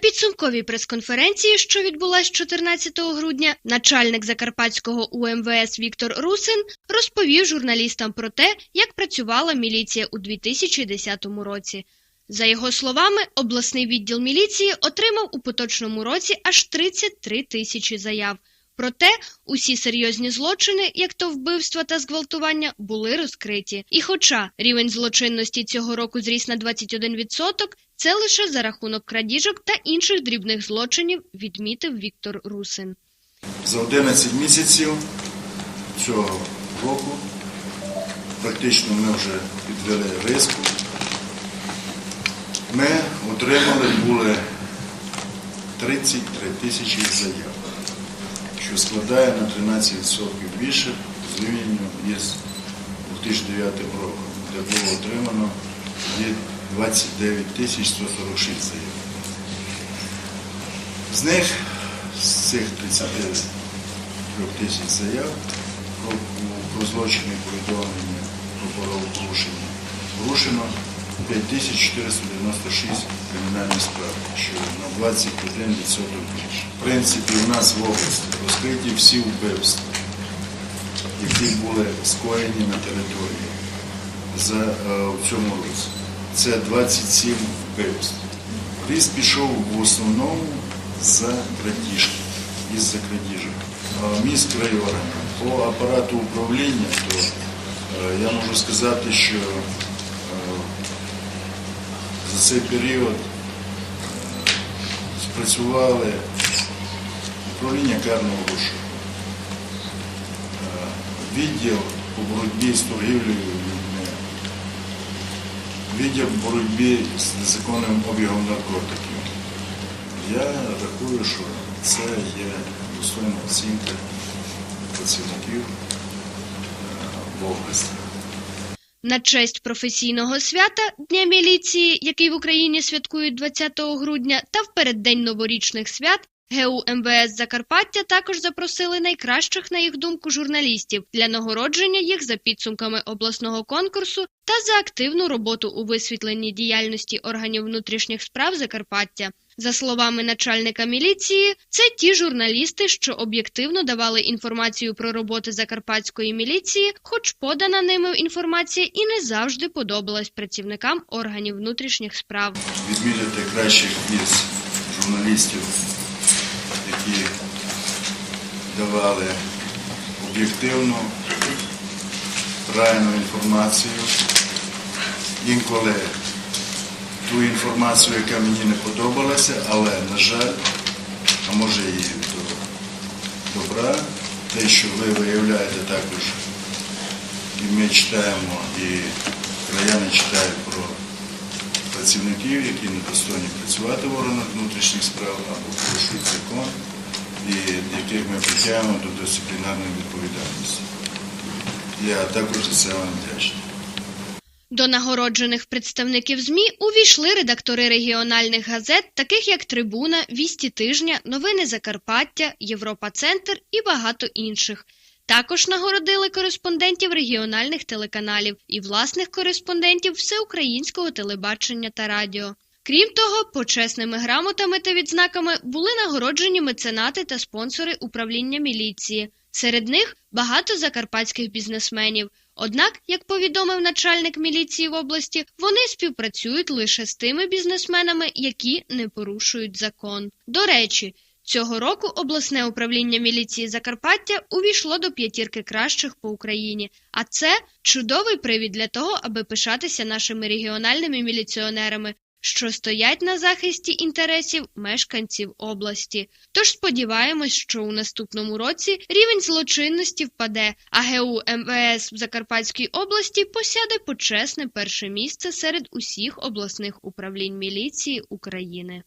підсумковій прес-конференції, що відбулась 14 грудня, начальник Закарпатського УМВС Віктор Русин розповів журналістам про те, як працювала міліція у 2010 році. За його словами, обласний відділ міліції отримав у поточному році аж 33 тисячі заяв. Проте усі серйозні злочини, як то вбивства та зґвалтування, були розкриті. І хоча рівень злочинності цього року зріс на 21%, це лише за рахунок крадіжок та інших дрібних злочинів, відмітив Віктор Русин. За 11 місяців цього року практично ми вже підвели риску. Ми отримали були 33 тисячі заяв, що складає на 13% більше зрівняння із 2009 роком, де було отримано тоді 29 тисяч 146 заяв. З них, з цих 33 тисяч заяв про, про злочини повідомлення про правопорушення порушено 5496 кримінальних справ, що на 21% більше. В принципі, у нас в області розкриті всі вбивства, які були скоєні на території за, е, в цьому році. Це 27 вбивств. Ріст пішов в основному за крадіжки, із-за крадіжок. Міст району. По апарату управління, то е, я можу сказати, що е, за цей період е, спрацювали управління карного е, відділ по боротьбі з торгівлею відділ боротьбі з незаконним обігом наркотиків. Я рахую, що це є достойна оцінка працівників е, в області. На честь професійного свята Дня міліції, який в Україні святкують 20 грудня, та в переддень новорічних свят ГУ МВС Закарпаття також запросили найкращих, на їх думку, журналістів для нагородження їх за підсумками обласного конкурсу та за активну роботу у висвітленні діяльності органів внутрішніх справ Закарпаття. За словами начальника міліції, це ті журналісти, що об'єктивно давали інформацію про роботи закарпатської міліції, хоч подана ними інформація і не завжди подобалась працівникам органів внутрішніх справ. відмітити кращих із журналістів, які давали об'єктивну, правильну інформацію. Інколи ту інформацію, яка мені не подобалася, але, на жаль, а може і до добра, те, що ви виявляєте також, і ми читаємо, і краяни читають про працівників, які недостойні працювати в органах внутрішніх справ або порушують закон, яких ми притягуємо до дисциплінарної відповідальності. Я також за це вам вдячний. До нагороджених представників ЗМІ увійшли редактори регіональних газет, таких як Трибуна, Вісті тижня, Новини Закарпаття, Європа Центр і багато інших. Також нагородили кореспондентів регіональних телеканалів і власних кореспондентів всеукраїнського телебачення та радіо. Крім того, почесними грамотами та відзнаками були нагороджені меценати та спонсори управління міліції. Серед них багато закарпатських бізнесменів. Однак, як повідомив начальник міліції в області, вони співпрацюють лише з тими бізнесменами, які не порушують закон. До речі, цього року обласне управління міліції Закарпаття увійшло до п'ятірки кращих по Україні. А це чудовий привід для того, аби пишатися нашими регіональними міліціонерами, що стоять на захисті інтересів мешканців області. Тож сподіваємось, що у наступному році рівень злочинності впаде, а ГУ МВС в Закарпатській області посяде почесне перше місце серед усіх обласних управлінь міліції України.